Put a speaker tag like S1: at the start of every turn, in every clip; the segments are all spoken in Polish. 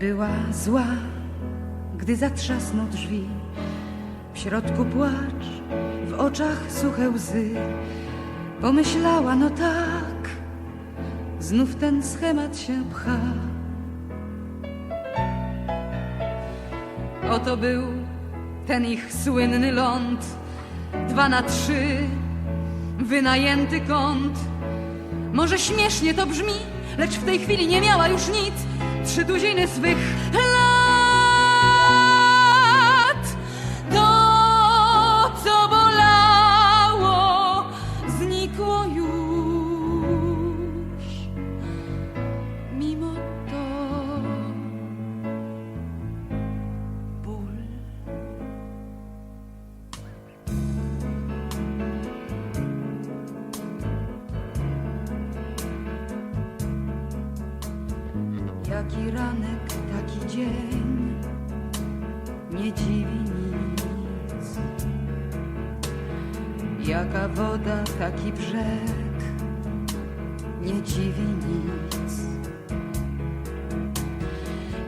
S1: Była zła, gdy zatrzasnął drzwi. W środku płacz, w oczach suche łzy. Pomyślała, no tak, znów ten schemat się pcha. Oto był ten ich słynny ląd, dwa na trzy, wynajęty kąt. Może śmiesznie to brzmi, lecz w tej chwili nie miała już nic. Trzy tuziny swych lat. Jaki ranek, taki dzień, nie dziwi nic. Jaka woda, taki brzeg, nie dziwi nic.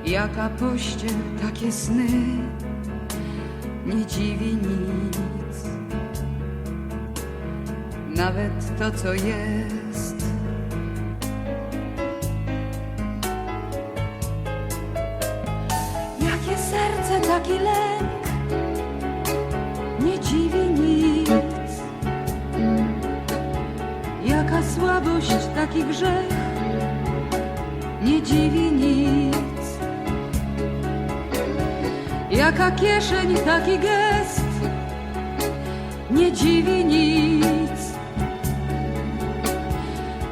S1: Jaka pościel, takie sny, nie dziwi nic. Nawet to, co jest. Taki lęk, nie dziwi nic. Jaka słabość, taki grzech, nie dziwi nic. Jaka kieszeń, taki gest, nie dziwi nic.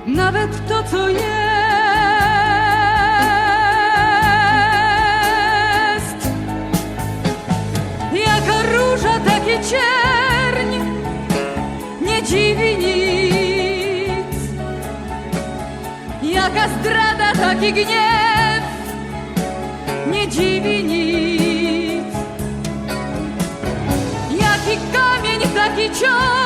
S1: Nawet to, co jest. Taki cierń, nie dziwi nic. Jaka zdrada, taki gniew, nie dziwi nic. Jaki kamień, taki cios,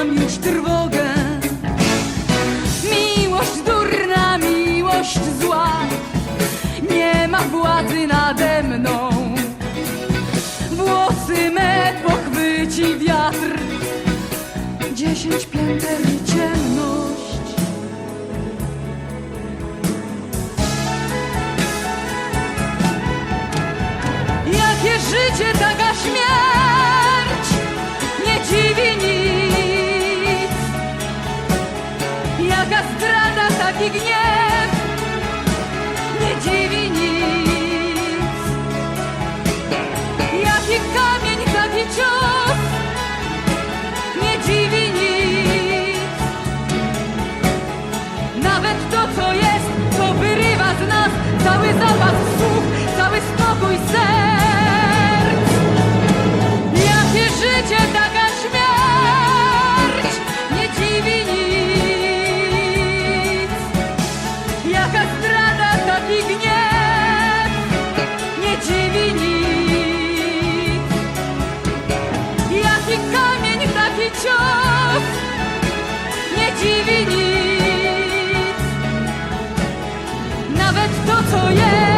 S1: uśpiłam już trwogę. Miłość durna, miłość zła. Nie ma władzy nade mną. Włosy me pochwyci wiatr dziesięć pięter i. Jakie życie, taka śmierć, gniew, nie dziwi nic. Jaki kamień, taki cios, nie dziwi nic. Nawet to, co jest, co wyrywa z nas cały zapas słów, cały spokój serc. Dziwi nic. Nawet to, co jest.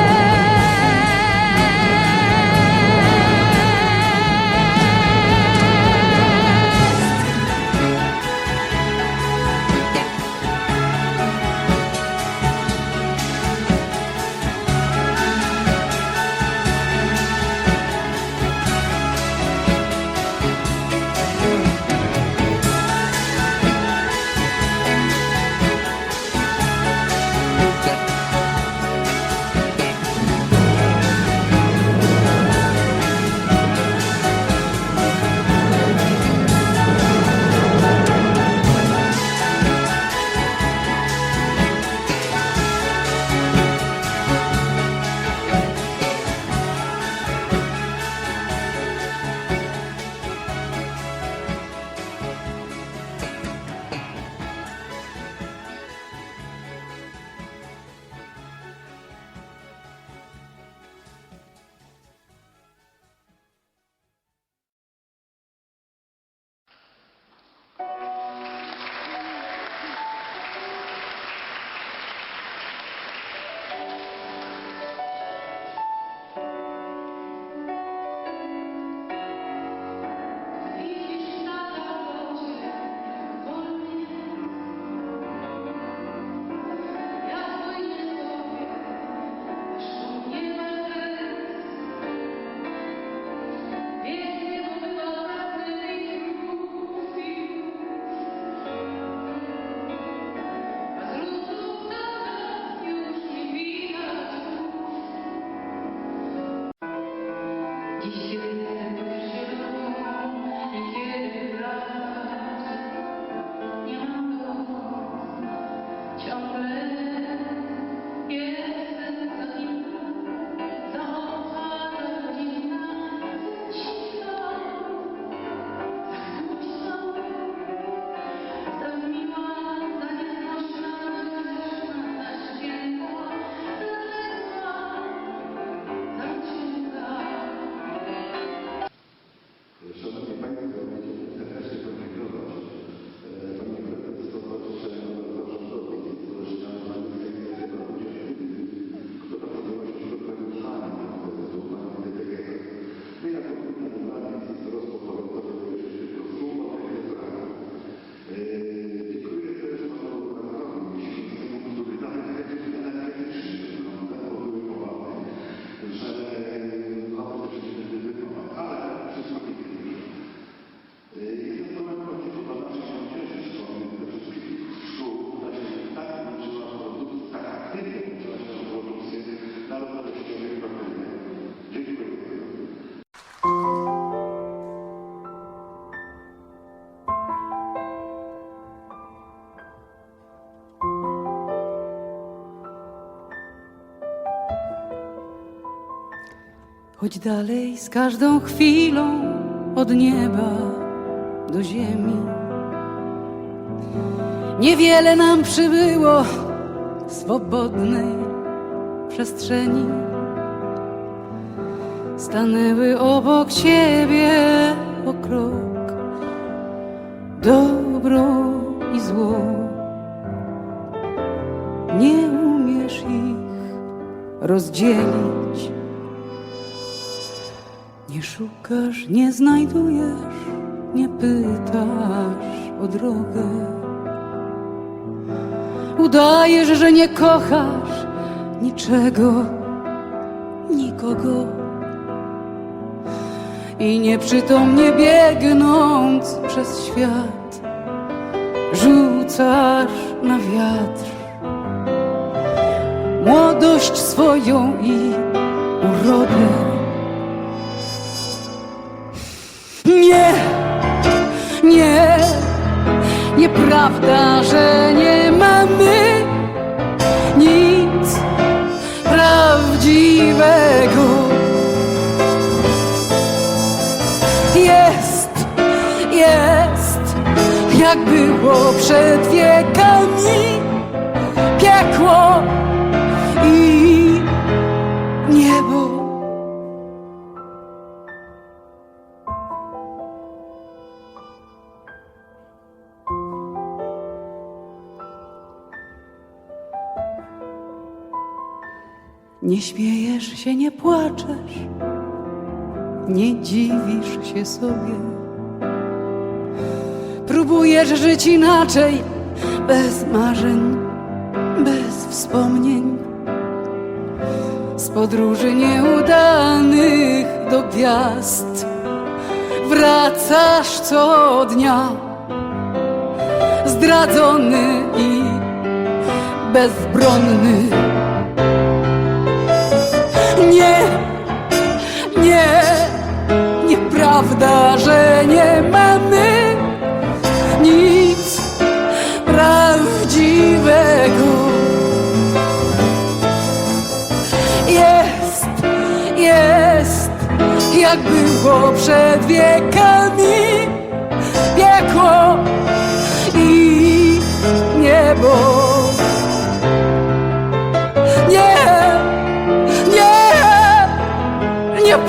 S1: Choć dalej z każdą chwilą od nieba do ziemi. Niewiele nam przybyło swobodnej przestrzeni. Stanęły obok siebie o krok, dobro i zło. Nie umiesz ich rozdzielić. Nie szukasz, nie znajdujesz, nie pytasz o drogę. Udajesz, że nie kochasz niczego, nikogo. I nieprzytomnie biegnąc przez świat, rzucasz na wiatr młodość swoją i urodę. Nie, nieprawda, że nie mamy nic prawdziwego. Jest, jest, jak było przed wiekami, piekło Nie śmiejesz się, nie płaczesz, nie dziwisz się sobie. Próbujesz żyć inaczej, bez marzeń, bez wspomnień. Z podróży nieudanych do gwiazd wracasz co dnia, zdradzony i bezbronny. Nie, nie, nieprawda, że nie mamy nic prawdziwego. Jest, jest, jak było przed wiekami, piekło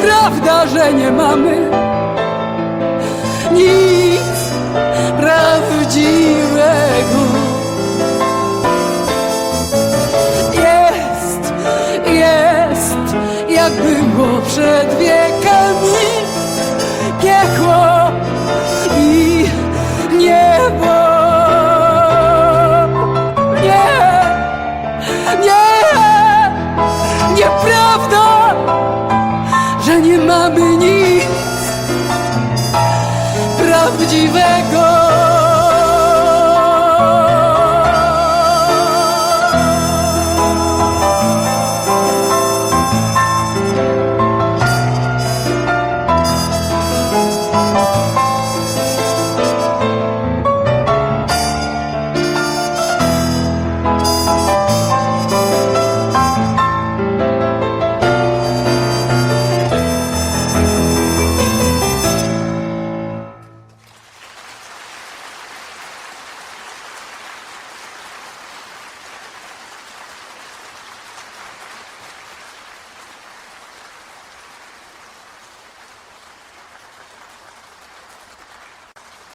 S1: prawda, że nie mamy nic prawdziwego. Jest, jest, jak było przed wiekami piekło i nie.